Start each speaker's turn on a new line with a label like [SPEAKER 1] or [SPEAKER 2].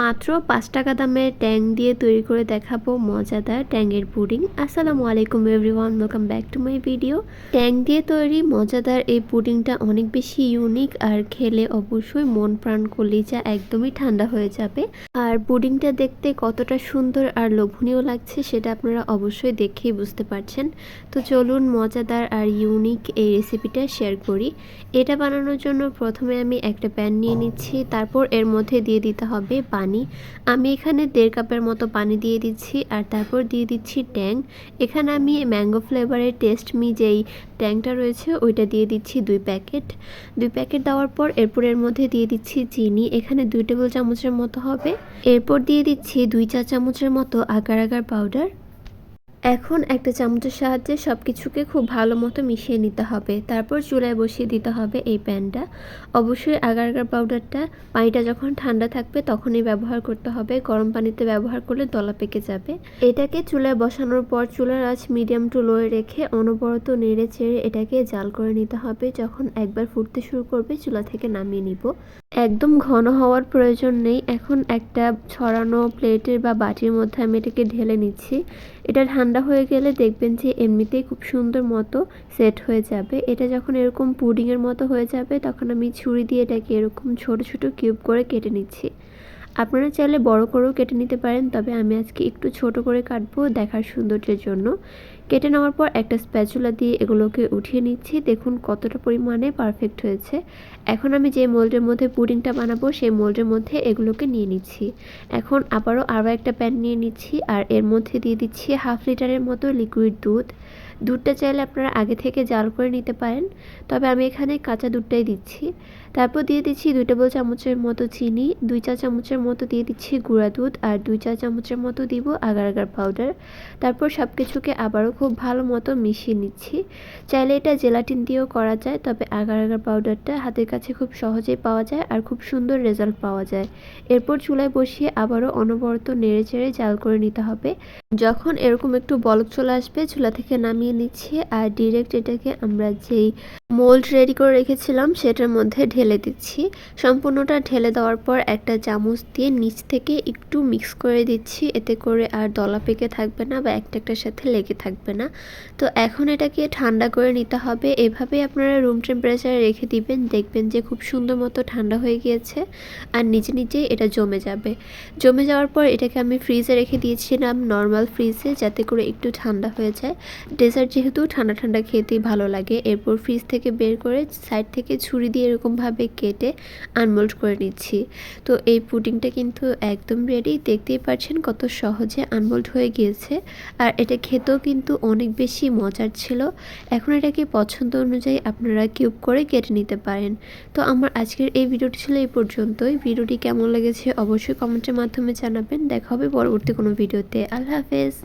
[SPEAKER 1] মাত্র পাঁচ টাকা দামের ট্যাং দিয়ে তৈরি করে দেখাবো মজাদার ট্যাংয়ের পুডিং। আসসালামু আলাইকুম everyone welcome back to my video Tang দিয়ে তৈরি মজাদার এই পুডিংটা অনেক বেশি ইউনিক আর খেলে অবশ্যই মন প্রাণ কলিজা একদমই ঠান্ডা হয়ে যাবে। আর পুডিংটা দেখতে কতটা সুন্দর আর লোভনীয় লাগছে সেটা আপনারা অবশ্যই দেখেই বুঝতে পারছেন। তো চলুন মজাদার আর ইউনিক এই রেসিপিটা শেয়ার করি। এটা বানানোর জন্য প্রথমে আমি একটা প্যান নিয়ে নিচ্ছি, তারপর এর মধ্যে দিয়ে দিতে হবে পানি। আমি এখানে দেড় কাপের মতো পানি দিয়ে দিচ্ছি আর তারপর দিয়ে দিচ্ছি ট্যাং। এখানে আমি ম্যাঙ্গো ফ্লেভারের টেস্ট মি যেই ট্যাংটা রয়েছে ওইটা দিয়ে দিচ্ছি দুই প্যাকেট। দুই প্যাকেট দেওয়ার পর এরপর এর মধ্যে দিয়ে দিচ্ছি চিনি, এখানে দুই টেবিল চামচের মতো হবে। এরপর দিয়ে দিচ্ছি দুই চা চামচের মতো আগার আগার পাউডার। এখন একটা চামচের সাহায্যে সব কিছুকে খুব ভালো মতো মিশিয়ে নিতে হবে। তারপর চুলায় বসিয়ে দিতে হবে এই প্যানটা। অবশ্যই আগার আগার পাউডারটা, পানিটা যখন ঠান্ডা থাকবে তখনই ব্যবহার করতে হবে। গরম পানিতে ব্যবহার করলে দলা পেকে যাবে। এটাকে চুলায় বসানোর পর চুলার আঁচ মিডিয়াম টু লোয়ে রেখে অনবরত নেড়ে চেড়ে এটাকে জাল করে নিতে হবে। যখন একবার ফুটতে শুরু করবে চুলা থেকে নামিয়ে নিব। একদম ঘন হওয়ার প্রয়োজন নেই। এখন একটা ছড়ানো প্লেটের বা বাটির মধ্যে আমি এটাকে ঢেলে নিচ্ছি। এটা ঠান্ডা হয়ে গেলে দেখবেন যে এমনিতেই খুব সুন্দর মতো সেট হয়ে যাবে। এটা যখন এরকম পুডিংয়ের মতো হয়ে যাবে, তখন আমি ছুরি দিয়ে এটাকে এরকম ছোট ছোট কিউব করে কেটে নিচ্ছি। আপনারা চাইলে বড় করেও কেটে নিতে পারেন, তবে আমি আজকে একটু ছোট করে কাটবো দেখার সৌন্দর্যের জন্য। কেটে নেওয়ার পর একটা স্প্যাচুলা দিয়ে এগুলোকে উঠিয়ে নিচ্ছি। দেখুন কতটা পরিমাণে পারফেক্ট হয়েছে। এখন আমি যে মোল্ডের মধ্যে পুডিংটা বানাবো, সেই মোল্ডের মধ্যে এগুলোকে নিয়ে নিচ্ছি। এখন আবারও আরও একটা প্যান নিয়ে নিচ্ছি আর এর মধ্যে দিয়ে দিচ্ছি হাফ লিটারের মতো লিকুইড দুধ। দুধটা চাইলে আপনারা আগে থেকে জাল করে নিতে পারেন, তবে আমি এখানে কাঁচা দুধটাই দিচ্ছি। তারপর দিয়ে দিচ্ছি দুই টেবিল চামচের মতো চিনি, দুই চা চামচের মতো দিয়ে দিচ্ছি গুঁড়া দুধ আর দুই চা চামচের মতো দিব আগার আগার পাউডার তারপর সব কিছুকে আবারও খুব ভালো মতো মিশিয়ে নিচ্ছি। চাইলে এটা জেলাটিন দিয়েও করা যায়, তবে আগার আগার পাউডারটা হাতের কাছে খুব সহজেই পাওয়া যায় আর খুব সুন্দর রেজাল্ট পাওয়া যায়। এরপর চুলায় বসিয়ে আবারও অনবরত নেড়ে চেড়ে জাল করে নিতে হবে। যখন এরকম একটু বলক চলে আসবে, চুলা থেকে নামিয়ে নিচ্ছি আর ডিরেক্ট এটাকে আমরা যেই মোল্ড রেডি করে রেখেছিলাম, সেটার মধ্যে ঢেলে দিচ্ছি। সম্পূর্ণটা ঢেলে দেওয়ার পর একটা চামচ দিয়ে নিচ থেকে একটু মিক্স করে দিচ্ছি। এতে করে আর দলা পেকে থাকবে না বা একটা একটার সাথে লেগে থাকবে না। তো এখন এটাকে ঠান্ডা করে নিতে হবে। এভাবেই আপনারা রুম টেম্পারেচারে রেখে দিবেন। দেখবেন যে খুব সুন্দর মতো ঠান্ডা হয়ে গিয়েছে আর নিজে নিজেই এটা জমে যাবে। জমে যাওয়ার পর এটাকে আমি ফ্রিজে রেখে দিয়েছিলাম নর্মাল ফ্রিজে যাতে করে একটু ঠান্ডা হয়ে যায়। ডেজার্ট যেহেতু ঠান্ডা ঠান্ডা খেতেই ভালো লাগে, এরপর ফ্রিজ থেকে বের করে সাইড থেকে ছুরি দিয়ে এরকমভাবে কেটে আনমোল্ড করে নিচ্ছি। তো এই পুডিংটা কিন্তু একদম রেডি দেখতেই পাচ্ছেন কত সহজে আনমোল্ড হয়ে গিয়েছে। আর এটা খেতেও কিন্তু অনেক বেশি মজার ছিল। এখন এটাকে পছন্দ অনুযায়ী আপনারা কিউব করে কেটে নিতে পারেন। তো আমার আজকের এই ভিডিওটি ছিল এই পর্যন্তই। ভিডিওটি কেমন লেগেছে অবশ্যই কমেন্টের মাধ্যমে জানাবেন। দেখা হবে পরবর্তী কোনো ভিডিওতে। আল্লাহ হাফেজ।